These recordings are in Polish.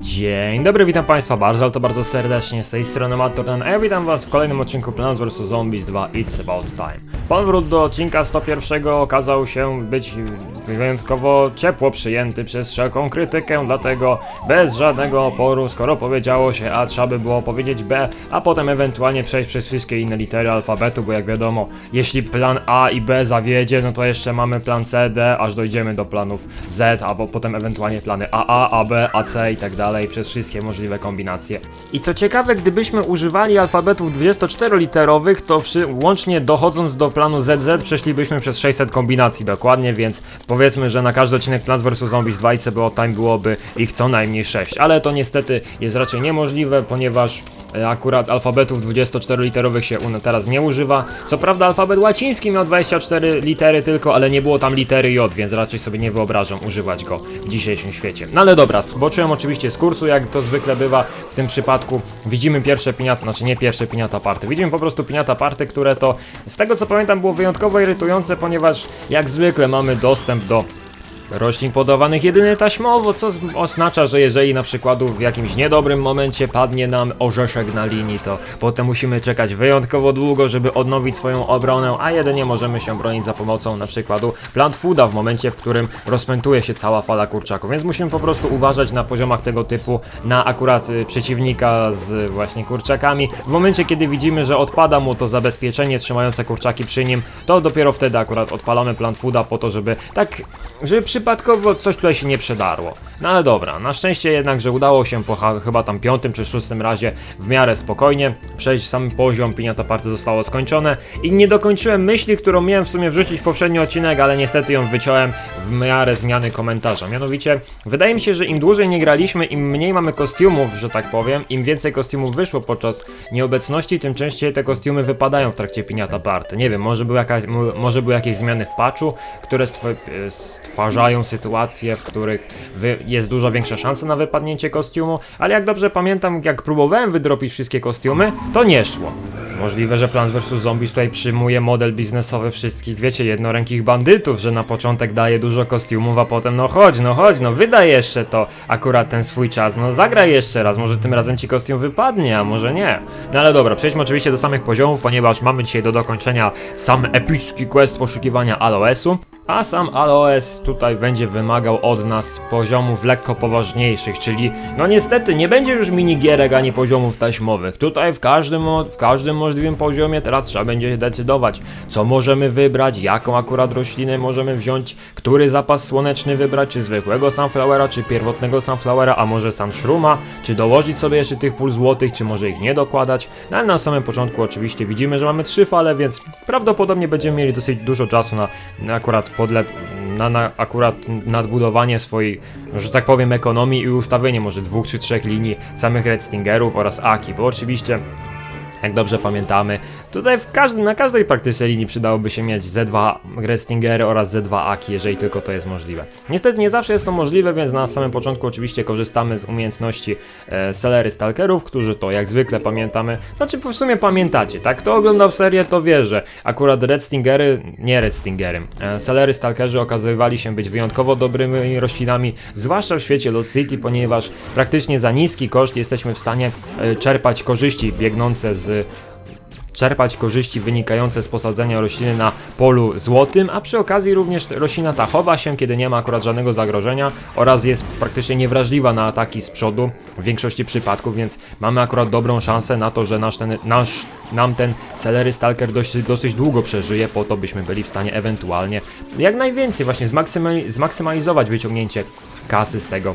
Dzień dobry, witam Państwa bardzo, ale to bardzo serdecznie, z tej strony Maturnan, a ja witam Was w kolejnym odcinku Plants vs Zombies 2 It's About Time. Powrót do odcinka 101 okazał się być wyjątkowo ciepło przyjęty przez wszelką krytykę, dlatego bez żadnego oporu, skoro powiedziało się A, trzeba by było powiedzieć B, a potem ewentualnie przejść przez wszystkie inne litery alfabetu, bo jak wiadomo, jeśli plan A i B zawiedzie, no to jeszcze mamy plan C, D, aż dojdziemy do planów Z, albo potem ewentualnie plany AA, AB, AC i tak dalej, przez wszystkie możliwe kombinacje. I co ciekawe, gdybyśmy używali alfabetów 24-literowych, to łącznie dochodząc do planu ZZ przeszlibyśmy przez 600 kombinacji dokładnie, więc powiedzmy, że na każdy odcinek Plants vs. Zombies 2 i CBO Time byłoby ich co najmniej 6, ale to niestety jest raczej niemożliwe, ponieważ akurat alfabetów 24-literowych się teraz nie używa. Co prawda alfabet łaciński miał 24 litery tylko, ale nie było tam litery J, więc raczej sobie nie wyobrażam używać go w dzisiejszym świecie. No ale dobra, zboczyłem oczywiście z kursu, jak to zwykle bywa w tym przypadku. Widzimy pierwsze piniata, znaczy nie pierwsze piniata party, widzimy po prostu piniata party, które to z tego co pamiętam było wyjątkowo irytujące, ponieważ jak zwykle mamy dostęp do roślin podawanych jedynie taśmowo, co oznacza, że jeżeli na przykładu w jakimś niedobrym momencie padnie nam orzeszek na linii, to potem musimy czekać wyjątkowo długo, żeby odnowić swoją obronę, a jedynie możemy się bronić za pomocą na przykładu plant fooda w momencie, w którym rozpętuje się cała fala kurczaków, więc musimy po prostu uważać na poziomach tego typu na akurat y, przeciwnika z właśnie kurczakami. W momencie, kiedy widzimy, że odpada mu to zabezpieczenie trzymające kurczaki przy nim, to dopiero wtedy akurat odpalamy plant fooda po to, żeby tak, żeby przypadkowo coś tutaj się nie przedarło. No ale dobra, na szczęście jednak, że udało się po chyba tam piątym czy szóstym razie w miarę spokojnie przejść sam poziom, piniata party zostało skończone i nie dokończyłem myśli, którą miałem w sumie wrzucić w poprzedni odcinek, ale niestety ją wyciąłem w miarę zmiany komentarza. Mianowicie, wydaje mi się, że im dłużej nie graliśmy, im mniej mamy kostiumów, że tak powiem, im więcej kostiumów wyszło podczas nieobecności, tym częściej te kostiumy wypadają w trakcie piniata party. Nie wiem, może, był jakaś, może były jakieś zmiany w patchu, które stw- e, stwarzają sytuacje, w których jest dużo większa szansa na wypadnięcie kostiumu, ale jak dobrze pamiętam, jak próbowałem wydropić wszystkie kostiumy, to nie szło. Możliwe, że Plants vs Zombies tutaj przyjmuje model biznesowy wszystkich, wiecie, jednorękich bandytów, że na początek daje dużo kostiumów, a potem no chodź, no chodź, no wydaj jeszcze to akurat ten swój czas, no zagraj jeszcze raz, może tym razem ci kostium wypadnie, a może nie. No ale dobra, przejdźmy oczywiście do samych poziomów, ponieważ mamy dzisiaj do dokończenia sam epicki quest poszukiwania Aloesu. A sam Aloes tutaj będzie wymagał od nas poziomów lekko poważniejszych, czyli no niestety nie będzie już minigierek ani poziomów taśmowych. Tutaj w każdym, w każdym możliwym poziomie teraz trzeba będzie decydować, co możemy wybrać, jaką akurat roślinę możemy wziąć, który zapas słoneczny wybrać, czy zwykłego sunflowera, czy pierwotnego sunflowera, a może sunshruma, czy dołożyć sobie jeszcze tych pól złotych, czy może ich nie dokładać. No ale na samym początku oczywiście widzimy, że mamy trzy fale, więc prawdopodobnie będziemy mieli dosyć dużo czasu na, na akurat podle... Na, na akurat nadbudowanie swojej, że tak powiem, ekonomii i ustawienie może dwóch czy trzech linii samych Redstingerów oraz Aki, bo oczywiście jak dobrze pamiętamy, tutaj w każdym, na każdej praktyce linii przydałoby się mieć Z2 Restingery oraz Z2 Aki, jeżeli tylko to jest możliwe. Niestety nie zawsze jest to możliwe, więc na samym początku oczywiście korzystamy z umiejętności e, Celery Stalkerów, którzy to jak zwykle pamiętamy, znaczy w sumie pamiętacie, tak? Kto oglądał serię to wie, że akurat Redstingery, nie Redstingery, e, Celery Stalkerzy okazywali się być wyjątkowo dobrymi roślinami, zwłaszcza w świecie Lost City, ponieważ praktycznie za niski koszt jesteśmy w stanie e, czerpać korzyści biegnące z czerpać korzyści wynikające z posadzenia rośliny na polu złotym, a przy okazji również roślina ta chowa się, kiedy nie ma akurat żadnego zagrożenia oraz jest praktycznie niewrażliwa na ataki z przodu w większości przypadków, więc mamy akurat dobrą szansę na to, że nasz ten, nasz, nam ten Celery Stalker dość, dosyć długo przeżyje, po to byśmy byli w stanie ewentualnie jak najwięcej właśnie zmaksymali- zmaksymalizować wyciągnięcie kasy z tego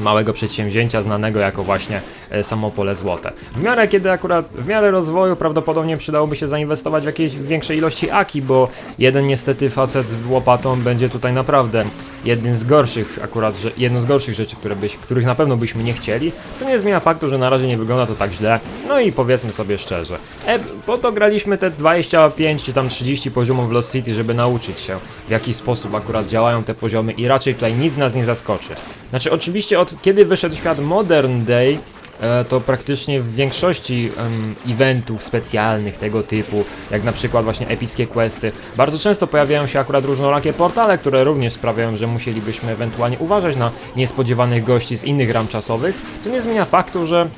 małego przedsięwzięcia znanego jako właśnie e, samo pole złote. W miarę kiedy akurat, w miarę rozwoju prawdopodobnie przydałoby się zainwestować w jakieś większej ilości aki, bo jeden niestety facet z łopatą będzie tutaj naprawdę jednym z gorszych akurat, że, jedną z gorszych rzeczy, które byś, których na pewno byśmy nie chcieli, co nie zmienia faktu, że na razie nie wygląda to tak źle, no i powiedzmy sobie szczerze, e, po to graliśmy te 25 czy tam 30 poziomów w Lost City, żeby nauczyć się w jaki sposób akurat działają te poziomy i raczej tutaj nic nas nie zaskoczy. Znaczy oczywiście od kiedy wyszedł świat Modern Day, e, to praktycznie w większości em, eventów specjalnych tego typu, jak na przykład właśnie epickie questy, bardzo często pojawiają się akurat różnorakie portale, które również sprawiają, że musielibyśmy ewentualnie uważać na niespodziewanych gości z innych ram czasowych, co nie zmienia faktu, że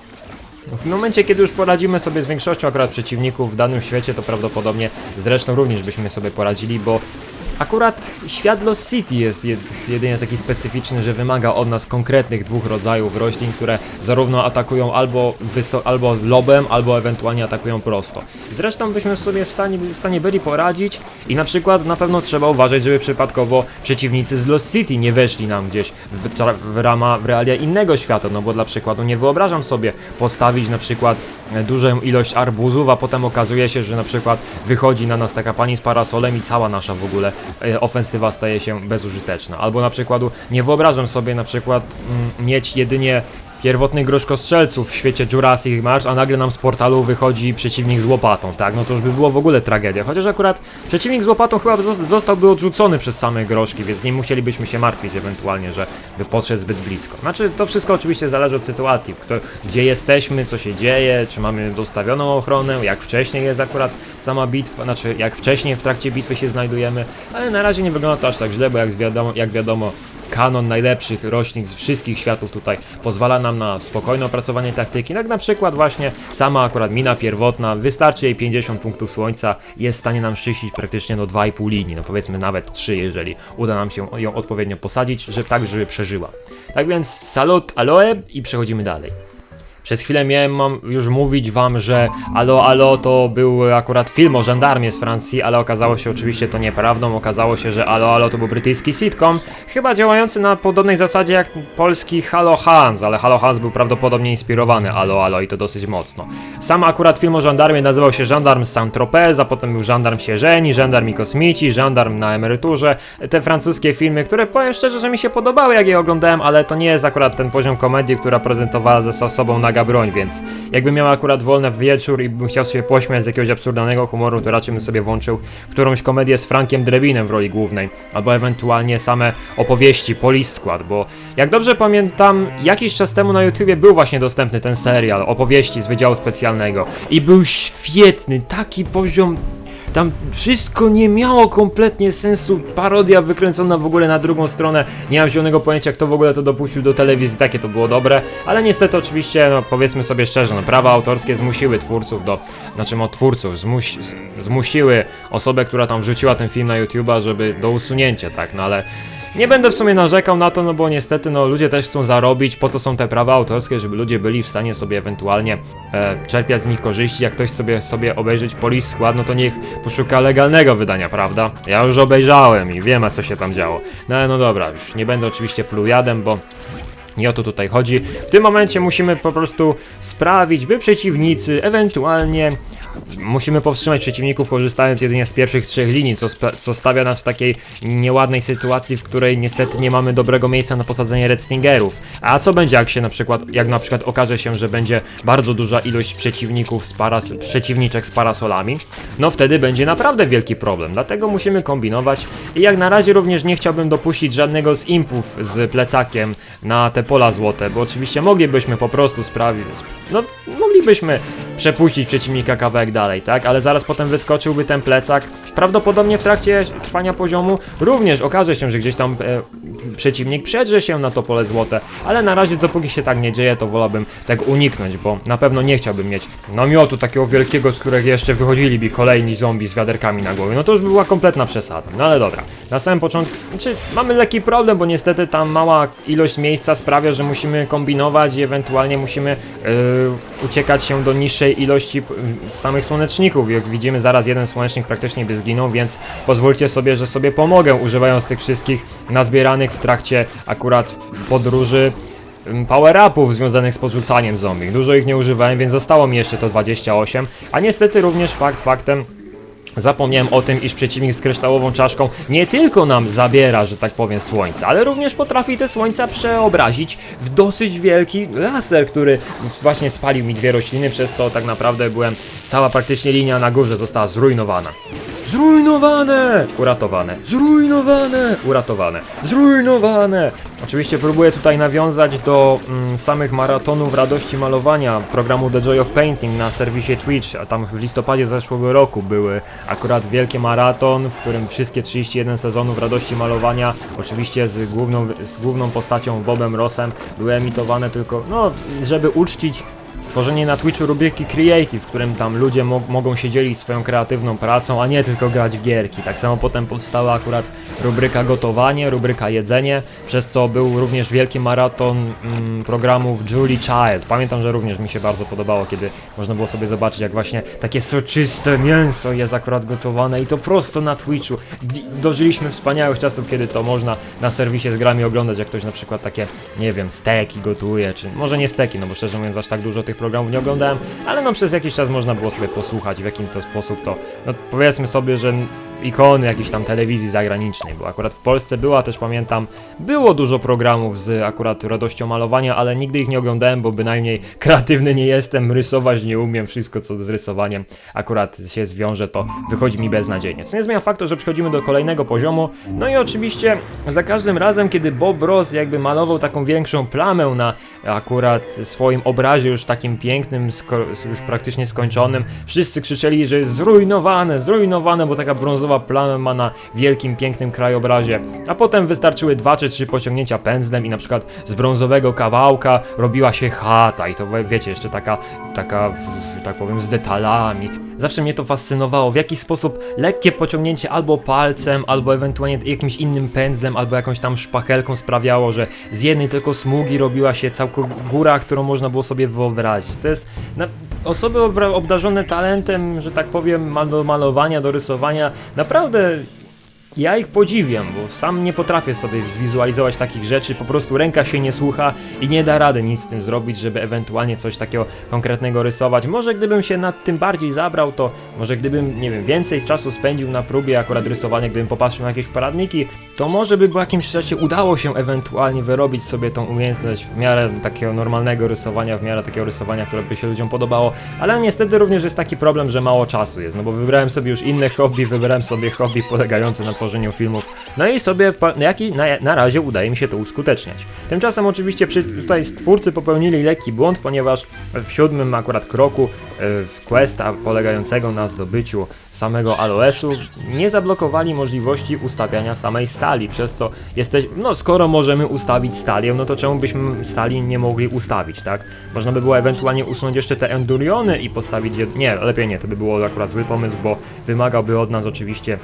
w momencie, kiedy już poradzimy sobie z większością akurat przeciwników w danym świecie, to prawdopodobnie zresztą również byśmy sobie poradzili, bo akurat świat Lost City jest jed jedynie taki specyficzny, że wymaga od nas konkretnych dwóch rodzajów roślin, które zarówno atakują albo, albo lobem, albo ewentualnie atakują prosto. Zresztą byśmy sobie w stanie, w stanie byli poradzić i na przykład na pewno trzeba uważać, żeby przypadkowo przeciwnicy z Lost City nie weszli nam gdzieś w, tra- w rama, w realia innego świata, no bo dla przykładu nie wyobrażam sobie postawić na przykład dużą ilość arbuzów, a potem okazuje się, że na przykład wychodzi na nas taka pani z parasolem i cała nasza w ogóle e, ofensywa staje się bezużyteczna. Albo na przykładu nie wyobrażam sobie na przykład mm, mieć jedynie pierwotnych groszkostrzelców w świecie Jurassic March, a nagle nam z portalu wychodzi przeciwnik z łopatą, tak? No to już by było w ogóle tragedia. Chociaż akurat przeciwnik z łopatą chyba zos- zostałby odrzucony przez same groszki, więc nie musielibyśmy się martwić ewentualnie, że by podszedł zbyt blisko. Znaczy, to wszystko oczywiście zależy od sytuacji, kto, gdzie jesteśmy, co się dzieje, czy mamy dostawioną ochronę, jak wcześniej jest akurat sama bitwa, znaczy jak wcześniej w trakcie bitwy się znajdujemy, ale na razie nie wygląda to aż tak źle, bo jak wiadomo, jak wiadomo kanon najlepszych roślin z wszystkich światów tutaj pozwala nam na spokojne opracowanie taktyki. Jak na przykład właśnie sama akurat mina pierwotna, wystarczy jej 50 punktów słońca jest w stanie nam szczyścić praktycznie do 2,5 linii, no powiedzmy nawet 3, jeżeli uda nam się ją odpowiednio posadzić, że tak, żeby przeżyła. Tak więc salut aloe i przechodzimy dalej. Przez chwilę miałem już mówić wam, że Alo Alo to był akurat film o żandarmie z Francji, ale okazało się oczywiście to nieprawdą. Okazało się, że Alo Alo to był brytyjski sitcom, chyba działający na podobnej zasadzie jak polski Halo Hans, ale Halo Hans był prawdopodobnie inspirowany Alo Alo i to dosyć mocno. Sam akurat film o żandarmie nazywał się Żandarm Saint-Tropez, a potem był Żandarm się żeni, Żandarm i kosmici, Żandarm na emeryturze. Te francuskie filmy, które powiem szczerze, że mi się podobały jak je oglądałem, ale to nie jest akurat ten poziom komedii, która prezentowała ze sobą naga broń, więc jakbym miał akurat wolny wieczór i bym chciał sobie pośmiać z jakiegoś absurdalnego humoru, to raczej bym sobie włączył którąś komedię z Frankiem Drebinem w roli głównej, albo ewentualnie same opowieści Police Squad, bo jak dobrze pamiętam, jakiś czas temu na YouTubie był właśnie dostępny ten serial, opowieści z Wydziału Specjalnego i był świetny, taki poziom tam wszystko nie miało kompletnie sensu. Parodia wykręcona w ogóle na drugą stronę. Nie mam zielonego pojęcia, kto w ogóle to dopuścił do telewizji. Takie to było dobre. Ale niestety, oczywiście, no powiedzmy sobie szczerze, no, prawa autorskie zmusiły twórców do. Znaczy, no twórców, zmuś, z- zmusiły osobę, która tam wrzuciła ten film na YouTube'a, żeby do usunięcia, tak, no ale. Nie będę w sumie narzekał na to, no bo niestety no ludzie też chcą zarobić, po to są te prawa autorskie, żeby ludzie byli w stanie sobie ewentualnie e, czerpiać z nich korzyści. Jak ktoś sobie sobie obejrzeć Police Skład, no to niech poszuka legalnego wydania, prawda? Ja już obejrzałem i wiem, a co się tam działo. No no dobra, już nie będę oczywiście plujadem, bo nie o to tutaj chodzi. W tym momencie musimy po prostu sprawić, by przeciwnicy ewentualnie musimy powstrzymać przeciwników korzystając jedynie z pierwszych trzech linii, co, co stawia nas w takiej nieładnej sytuacji, w której niestety nie mamy dobrego miejsca na posadzenie Red Stingerów. A co będzie, jak się na przykład, jak na przykład okaże się, że będzie bardzo duża ilość przeciwników z paras, przeciwniczek z parasolami? No wtedy będzie naprawdę wielki problem. Dlatego musimy kombinować i jak na razie również nie chciałbym dopuścić żadnego z impów z plecakiem na te pola złote, bo oczywiście moglibyśmy po prostu sprawić, no moglibyśmy przepuścić przeciwnika kawałek dalej, tak? Ale zaraz potem wyskoczyłby ten plecak. Prawdopodobnie w trakcie trwania poziomu również okaże się, że gdzieś tam e, przeciwnik przedrze się na to pole złote, ale na razie dopóki się tak nie dzieje, to wolałbym tego uniknąć, bo na pewno nie chciałbym mieć namiotu takiego wielkiego, z którego jeszcze wychodziliby kolejni zombie z wiaderkami na głowie. No to już by była kompletna przesada. No ale dobra. Na samym początku, znaczy mamy lekki problem, bo niestety tam mała ilość miejsca sprawia, że musimy kombinować i ewentualnie musimy yy, uciekać się do niższej ilości samych słoneczników. Jak widzimy, zaraz jeden słonecznik praktycznie by zginął, więc pozwólcie sobie, że sobie pomogę, używając tych wszystkich nazbieranych w trakcie akurat podróży power-upów związanych z podrzucaniem zombie. Dużo ich nie używałem, więc zostało mi jeszcze to 28, a niestety również fakt faktem Zapomniałem o tym, iż przeciwnik z kryształową czaszką nie tylko nam zabiera, że tak powiem, słońce, ale również potrafi te słońca przeobrazić w dosyć wielki laser, który właśnie spalił mi dwie rośliny, przez co tak naprawdę byłem, cała praktycznie linia na górze została zrujnowana. Zrujnowane! Uratowane. Zrujnowane! Uratowane. Zrujnowane! Oczywiście próbuję tutaj nawiązać do mm, samych maratonów radości malowania programu The Joy of Painting na serwisie Twitch, a tam w listopadzie zeszłego roku były akurat wielki maraton, w którym wszystkie 31 sezonów radości malowania, oczywiście z główną, z główną postacią Bobem Rossem, były emitowane tylko, no, żeby uczcić stworzenie na Twitchu rubryki Creative, w którym tam ludzie mo mogą się dzielić swoją kreatywną pracą, a nie tylko grać w gierki. Tak samo potem powstała akurat rubryka gotowanie, rubryka jedzenie, przez co był również wielki maraton mm, programów Julie Child. Pamiętam, że również mi się bardzo podobało, kiedy można było sobie zobaczyć, jak właśnie takie soczyste mięso jest akurat gotowane i to prosto na Twitchu. Dożyliśmy wspaniałych czasów, kiedy to można na serwisie z grami oglądać, jak ktoś na przykład takie, nie wiem, steki gotuje, czy może nie steki, no bo szczerze mówiąc aż tak dużo tych programów nie oglądałem, ale no przez jakiś czas można było sobie posłuchać, w jakim to sposób to, no powiedzmy sobie, że ikony jakiejś tam telewizji zagranicznej, bo akurat w Polsce była też, pamiętam, było dużo programów z akurat radością malowania, ale nigdy ich nie oglądałem, bo bynajmniej kreatywny nie jestem, rysować nie umiem, wszystko co z rysowaniem akurat się zwiąże, to wychodzi mi beznadziejnie. Co nie zmienia faktu, że przechodzimy do kolejnego poziomu, no i oczywiście za każdym razem, kiedy Bob Ross jakby malował taką większą plamę na akurat swoim obrazie już takim pięknym, już praktycznie skończonym, wszyscy krzyczeli, że jest zrujnowane, zrujnowane, bo taka brązowa plama ma na wielkim, pięknym krajobrazie, a potem wystarczyły dwa czy trzy pociągnięcia pędzlem i na przykład z brązowego kawałka robiła się chata i to wiecie, jeszcze taka, taka, tak powiem, z detalami. Zawsze mnie to fascynowało, w jaki sposób lekkie pociągnięcie albo palcem, albo ewentualnie jakimś innym pędzlem, albo jakąś tam szpachelką sprawiało, że z jednej tylko smugi robiła się całkowicie góra, którą można było sobie wyobrazić. To jest na, osoby obdarzone talentem, że tak powiem, do malowania, do rysowania, naprawdę ja ich podziwiam, bo sam nie potrafię sobie zwizualizować takich rzeczy, po prostu ręka się nie słucha i nie da rady nic z tym zrobić, żeby ewentualnie coś takiego konkretnego rysować. Może gdybym się nad tym bardziej zabrał, to może gdybym, nie wiem, więcej czasu spędził na próbie akurat rysowania, gdybym popatrzył na jakieś poradniki, to może by po jakimś czasie udało się ewentualnie wyrobić sobie tą umiejętność w miarę takiego normalnego rysowania, w miarę takiego rysowania, które by się ludziom podobało, ale niestety również jest taki problem, że mało czasu jest, no bo wybrałem sobie już inne hobby, wybrałem sobie hobby polegające na tworzeniu filmów, no i sobie pa- jaki, na, na razie udaje mi się to uskuteczniać. Tymczasem oczywiście przy, tutaj twórcy popełnili lekki błąd, ponieważ w siódmym akurat kroku e, w questa polegającego na zdobyciu samego Aloesu nie zablokowali możliwości ustawiania samej stali, przez co jesteś, no skoro możemy ustawić stalię, no to czemu byśmy stali nie mogli ustawić, tak? Można by było ewentualnie usunąć jeszcze te enduriony i postawić je, nie, lepiej nie, to by było akurat zły pomysł, bo wymagałby od nas oczywiście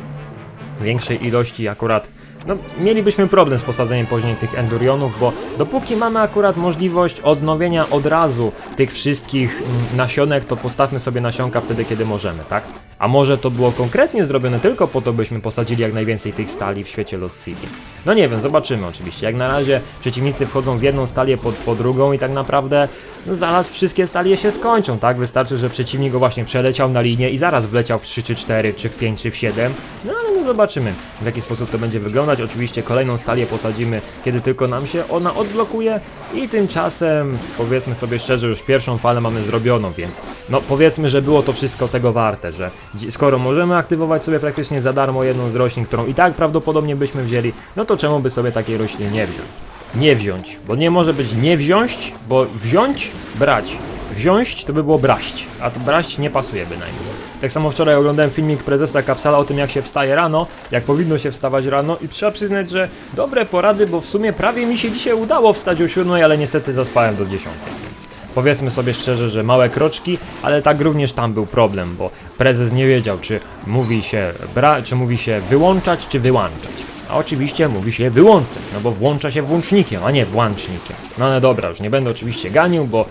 większej ilości akurat. No, mielibyśmy problem z posadzeniem później tych endurionów, bo dopóki mamy akurat możliwość odnowienia od razu tych wszystkich mm, nasionek, to postawmy sobie nasionka wtedy, kiedy możemy, tak? A może to było konkretnie zrobione tylko po to, byśmy posadzili jak najwięcej tych stali w świecie Lost City. No nie wiem, zobaczymy oczywiście. Jak na razie przeciwnicy wchodzą w jedną stalię po, po drugą i tak naprawdę no, zaraz wszystkie stalie się skończą, tak? Wystarczy, że przeciwnik go właśnie przeleciał na linię i zaraz wleciał w 3 czy 4, czy w 5 czy w 7. No ale zobaczymy, w jaki sposób to będzie wyglądać. Oczywiście kolejną stalię posadzimy, kiedy tylko nam się ona odblokuje i tymczasem, powiedzmy sobie szczerze, już pierwszą falę mamy zrobioną, więc no powiedzmy, że było to wszystko tego warte, że skoro możemy aktywować sobie praktycznie za darmo jedną z roślin, którą i tak prawdopodobnie byśmy wzięli, no to czemu by sobie takiej rośliny nie wziąć? Nie wziąć, bo nie może być nie wziąć, bo wziąć, brać. Wziąć to by było braść, a to braść nie pasuje bynajmniej. Tak samo wczoraj oglądałem filmik prezesa Kapsala o tym jak się wstaje rano, jak powinno się wstawać rano i trzeba przyznać, że dobre porady, bo w sumie prawie mi się dzisiaj udało wstać o 7, ale niestety zaspałem do 10, więc powiedzmy sobie szczerze, że małe kroczki, ale tak również tam był problem, bo prezes nie wiedział czy mówi się bra, czy mówi się wyłączać, czy wyłączać. A oczywiście mówi się wyłączać, no bo włącza się włącznikiem, a nie włącznikiem. No ale dobra, już nie będę oczywiście ganił, bo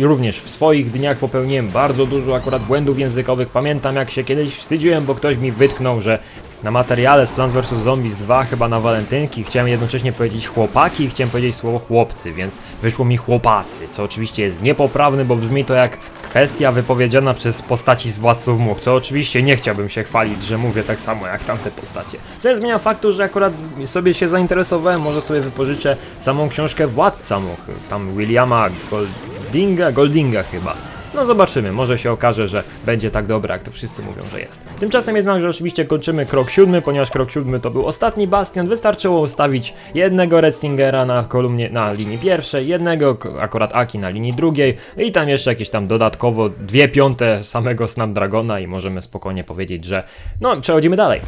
również w swoich dniach popełniłem bardzo dużo akurat błędów językowych. Pamiętam jak się kiedyś wstydziłem, bo ktoś mi wytknął, że na materiale z Plants vs. Zombies 2 chyba na walentynki chciałem jednocześnie powiedzieć chłopaki i chciałem powiedzieć słowo chłopcy, więc wyszło mi chłopacy, co oczywiście jest niepoprawne, bo brzmi to jak kwestia wypowiedziana przez postaci z Władców Much, co oczywiście nie chciałbym się chwalić, że mówię tak samo jak tamte postacie. Co nie zmienia faktu, że akurat sobie się zainteresowałem, może sobie wypożyczę samą książkę Władca Much, tam Williama Goldinga, Goldinga chyba. No zobaczymy, może się okaże, że będzie tak dobre, jak to wszyscy mówią, że jest. Tymczasem jednakże oczywiście kończymy krok siódmy, ponieważ krok siódmy to był ostatni bastion, wystarczyło ustawić jednego Redstingera na kolumnie, na linii pierwszej, jednego akurat Aki na linii drugiej i tam jeszcze jakieś tam dodatkowo dwie piąte samego Snapdragona i możemy spokojnie powiedzieć, że no przechodzimy dalej.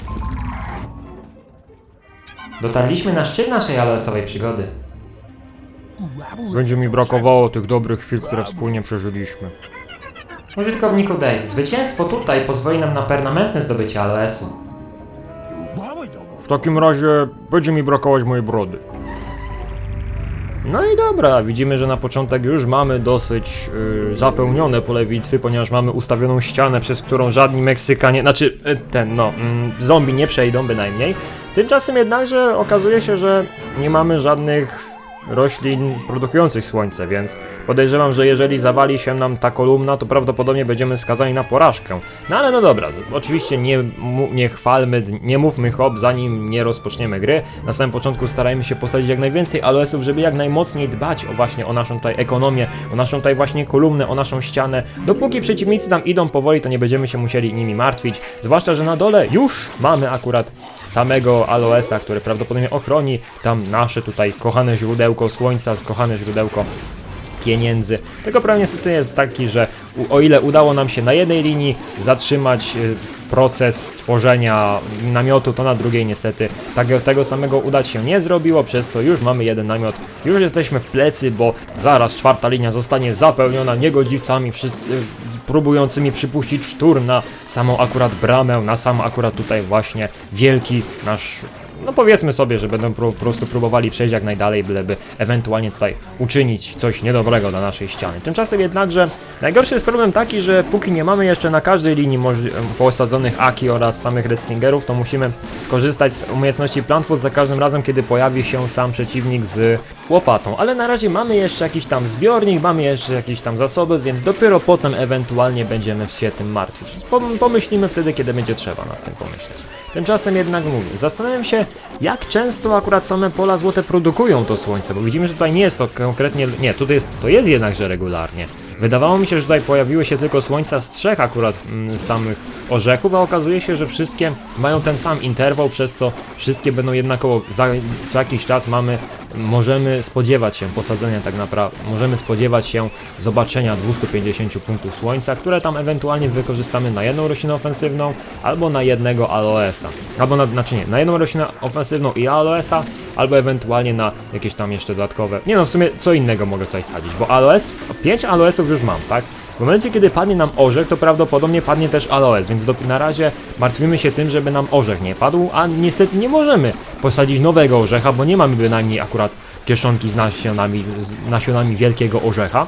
Dotarliśmy na szczyt naszej ALS-owej przygody. Będzie mi brakowało tych dobrych chwil, które wspólnie przeżyliśmy. Użytkowniku Dave, zwycięstwo tutaj pozwoli nam na permanentne zdobycie ALS-u. W takim razie będzie mi brakować mojej brody. No i dobra, widzimy, że na początek już mamy dosyć yy, zapełnione pole bitwy, ponieważ mamy ustawioną ścianę, przez którą żadni Meksykanie, znaczy y, ten, no, mm, zombie nie przejdą bynajmniej. Tymczasem jednakże okazuje się, że nie mamy żadnych roślin produkujących słońce, więc podejrzewam, że jeżeli zawali się nam ta kolumna, to prawdopodobnie będziemy skazani na porażkę. No ale no dobra, oczywiście nie, nie chwalmy, nie mówmy hop, zanim nie rozpoczniemy gry. Na samym początku starajmy się posadzić jak najwięcej ALS-ów, żeby jak najmocniej dbać o właśnie o naszą tutaj ekonomię, o naszą tutaj właśnie kolumnę, o naszą ścianę. Dopóki przeciwnicy tam idą powoli, to nie będziemy się musieli nimi martwić, zwłaszcza, że na dole już mamy akurat samego Aloesa, który prawdopodobnie ochroni tam nasze tutaj kochane źródełko słońca, kochane źródełko pieniędzy. Tylko problem niestety jest taki, że o ile udało nam się na jednej linii zatrzymać y, proces tworzenia namiotu, to na drugiej niestety tego, tego samego udać się nie zrobiło, przez co już mamy jeden namiot, już jesteśmy w plecy, bo zaraz czwarta linia zostanie zapełniona niegodziwcami, wszyscy próbującymi przypuścić szturm na samą akurat bramę, na sam akurat tutaj właśnie wielki nasz no powiedzmy sobie, że będą po, prostu próbowali przejść jak najdalej, byleby ewentualnie tutaj uczynić coś niedobrego dla naszej ściany. Tymczasem jednakże najgorszy jest problem taki, że póki nie mamy jeszcze na każdej linii posadzonych Aki oraz samych Restingerów, to musimy korzystać z umiejętności Plantfoot za każdym razem, kiedy pojawi się sam przeciwnik z łopatą. Ale na razie mamy jeszcze jakiś tam zbiornik, mamy jeszcze jakieś tam zasoby, więc dopiero potem ewentualnie będziemy się tym martwić. Pom- Pomyślimy wtedy, kiedy będzie trzeba nad tym pomyśleć. Tymczasem jednak mówię, zastanawiam się, jak często akurat same pola złote produkują to słońce, bo widzimy, że tutaj nie jest to konkretnie, nie, tutaj jest, to jest jednakże regularnie. Wydawało mi się, że tutaj pojawiły się tylko słońca z trzech akurat mm, samych orzechów, a okazuje się, że wszystkie mają ten sam interwał, przez co wszystkie będą jednakowo, za co jakiś czas mamy, możemy spodziewać się posadzenia tak naprawdę, możemy spodziewać się zobaczenia 250 punktów słońca, które tam ewentualnie wykorzystamy na jedną roślinę ofensywną, albo na jednego aloesa. Albo na, znaczy nie, na jedną roślinę ofensywną i aloesa, albo ewentualnie na jakieś tam jeszcze dodatkowe. Nie no, w sumie co innego mogę tutaj sadzić, bo aloes, 5 aloesów już mam, tak? W momencie, kiedy padnie nam orzech, to prawdopodobnie padnie też aloes, więc do, na razie martwimy się tym, żeby nam orzech nie padł, a niestety nie możemy posadzić nowego orzecha, bo nie mamy bynajmniej akurat kieszonki z nasionami, z nasionami wielkiego orzecha.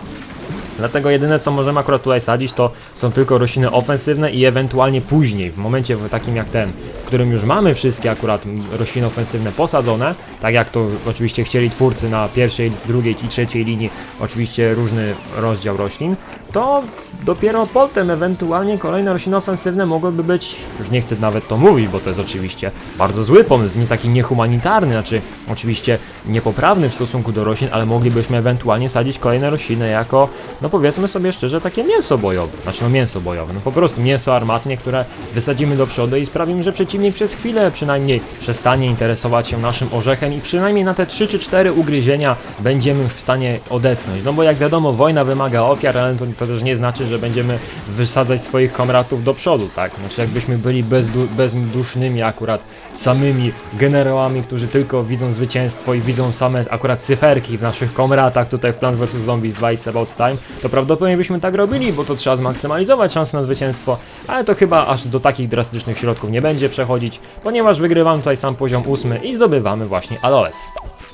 Dlatego jedyne co możemy akurat tutaj sadzić to są tylko rośliny ofensywne i ewentualnie później, w momencie takim jak ten, którym już mamy wszystkie akurat rośliny ofensywne posadzone, tak jak to oczywiście chcieli twórcy na pierwszej, drugiej i trzeciej linii, oczywiście różny rozdział roślin, to dopiero potem ewentualnie kolejne rośliny ofensywne mogłyby być, już nie chcę nawet to mówić, bo to jest oczywiście bardzo zły pomysł, nie taki niehumanitarny, znaczy oczywiście niepoprawny w stosunku do roślin, ale moglibyśmy ewentualnie sadzić kolejne rośliny jako, no powiedzmy sobie szczerze, takie mięso bojowe, znaczy no mięso bojowe, no po prostu mięso armatnie, które wysadzimy do przodu i sprawimy, że przeciwnik przez chwilę przynajmniej przestanie interesować się naszym orzechem i przynajmniej na te 3 czy 4 ugryzienia będziemy w stanie odetchnąć. No bo jak wiadomo, wojna wymaga ofiar, ale to, to też nie znaczy, że będziemy wysadzać swoich komratów do przodu, tak? Znaczy jakbyśmy byli bezdu, bezdusznymi akurat samymi generałami, którzy tylko widzą zwycięstwo i widzą same akurat cyferki w naszych komratach tutaj w Plant vs Zombies 2 It's About Time, to prawdopodobnie byśmy tak robili, bo to trzeba zmaksymalizować szanse na zwycięstwo, ale to chyba aż do takich drastycznych środków nie będzie przechodzić, ponieważ wygrywamy tutaj sam poziom ósmy i zdobywamy właśnie Aloes,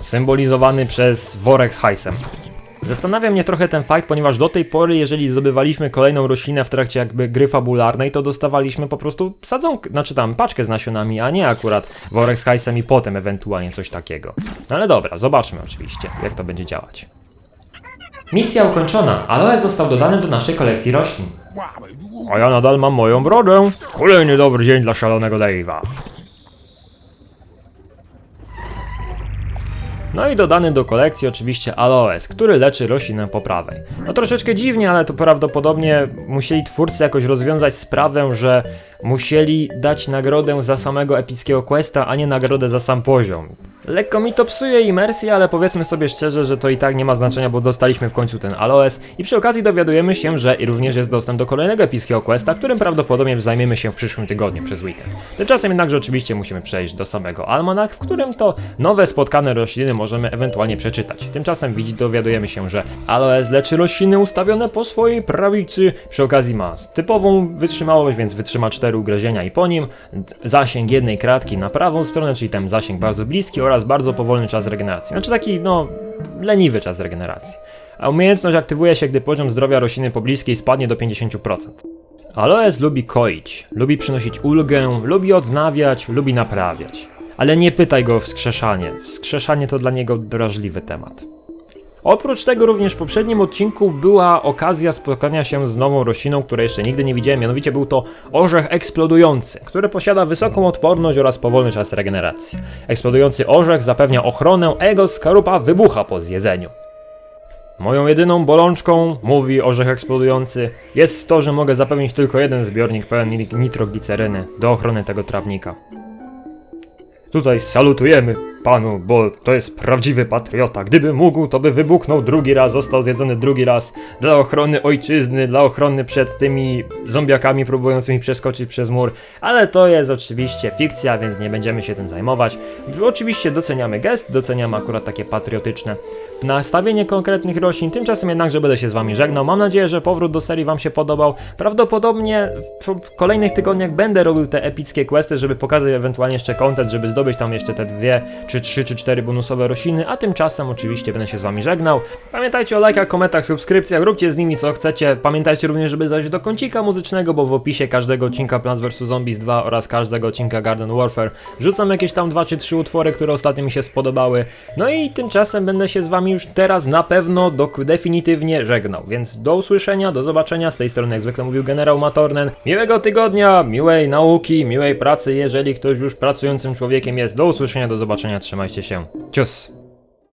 symbolizowany przez worek z hajsem. Zastanawia mnie trochę ten fakt, ponieważ do tej pory, jeżeli zdobywaliśmy kolejną roślinę w trakcie jakby gry fabularnej, to dostawaliśmy po prostu sadzonkę, znaczy tam paczkę z nasionami, a nie akurat worek z hajsem i potem ewentualnie coś takiego. No ale dobra, zobaczmy oczywiście, jak to będzie działać. Misja ukończona. Aloe został dodany do naszej kolekcji roślin. A ja nadal mam moją brodę. Kolejny dobry dzień dla szalonego Dave'a. No i dodany do kolekcji oczywiście aloes, który leczy roślinę po prawej. No troszeczkę dziwnie, ale to prawdopodobnie musieli twórcy jakoś rozwiązać sprawę, że musieli dać nagrodę za samego epickiego questa, a nie nagrodę za sam poziom. Lekko mi to psuje imersję, ale powiedzmy sobie szczerze, że to i tak nie ma znaczenia, bo dostaliśmy w końcu ten aloes i przy okazji dowiadujemy się, że również jest dostęp do kolejnego epickiego questa, którym prawdopodobnie zajmiemy się w przyszłym tygodniu przez weekend. Tymczasem jednakże oczywiście musimy przejść do samego almanach, w którym to nowe spotkane rośliny możemy ewentualnie przeczytać. Tymczasem widzi, dowiadujemy się, że aloes leczy rośliny ustawione po swojej prawicy, przy okazji ma typową wytrzymałość, więc wytrzyma 4 ugryzienia i po nim zasięg jednej kratki na prawą stronę, czyli ten zasięg bardzo bliski oraz bardzo powolny czas regeneracji. Znaczy taki, no, leniwy czas regeneracji. A umiejętność aktywuje się, gdy poziom zdrowia rośliny pobliskiej spadnie do 50%. Aloes lubi koić, lubi przynosić ulgę, lubi odnawiać, lubi naprawiać. Ale nie pytaj go o wskrzeszanie. Wskrzeszanie to dla niego drażliwy temat. Oprócz tego również w poprzednim odcinku była okazja spotkania się z nową rośliną, której jeszcze nigdy nie widziałem, mianowicie był to orzech eksplodujący, który posiada wysoką odporność oraz powolny czas regeneracji. Eksplodujący orzech zapewnia ochronę, a jego skarupa wybucha po zjedzeniu. Moją jedyną bolączką, mówi orzech eksplodujący, jest to, że mogę zapewnić tylko jeden zbiornik pełen nit- nitrogliceryny do ochrony tego trawnika. Tutaj salutujemy panu, bo to jest prawdziwy patriota. Gdyby mógł, to by wybuchnął drugi raz, został zjedzony drugi raz dla ochrony ojczyzny, dla ochrony przed tymi zombiakami próbującymi przeskoczyć przez mur. Ale to jest oczywiście fikcja, więc nie będziemy się tym zajmować. Oczywiście doceniamy gest, doceniamy akurat takie patriotyczne nastawienie konkretnych roślin. Tymczasem jednakże będę się z wami żegnał. Mam nadzieję, że powrót do serii wam się podobał. Prawdopodobnie w, kolejnych tygodniach będę robił te epickie questy, żeby pokazać ewentualnie jeszcze content, żeby zdobyć tam jeszcze te dwie, czy trzy, czy cztery bonusowe rośliny, a tymczasem oczywiście będę się z wami żegnał. Pamiętajcie o lajkach, komentarzach, subskrypcjach, róbcie z nimi co chcecie. Pamiętajcie również, żeby zajrzeć do kącika muzycznego, bo w opisie każdego odcinka Plants vs Zombies 2 oraz każdego odcinka Garden Warfare wrzucam jakieś tam dwa czy trzy utwory, które ostatnio mi się spodobały. No i tymczasem będę się z wami już teraz na pewno dok- definitywnie żegnał. Więc do usłyszenia, do zobaczenia. Z tej strony jak zwykle mówił generał Matornen. Miłego tygodnia, miłej nauki, miłej pracy, jeżeli ktoś już pracującym człowiekiem jest. Do usłyszenia, do zobaczenia, trzymajcie się. Cius!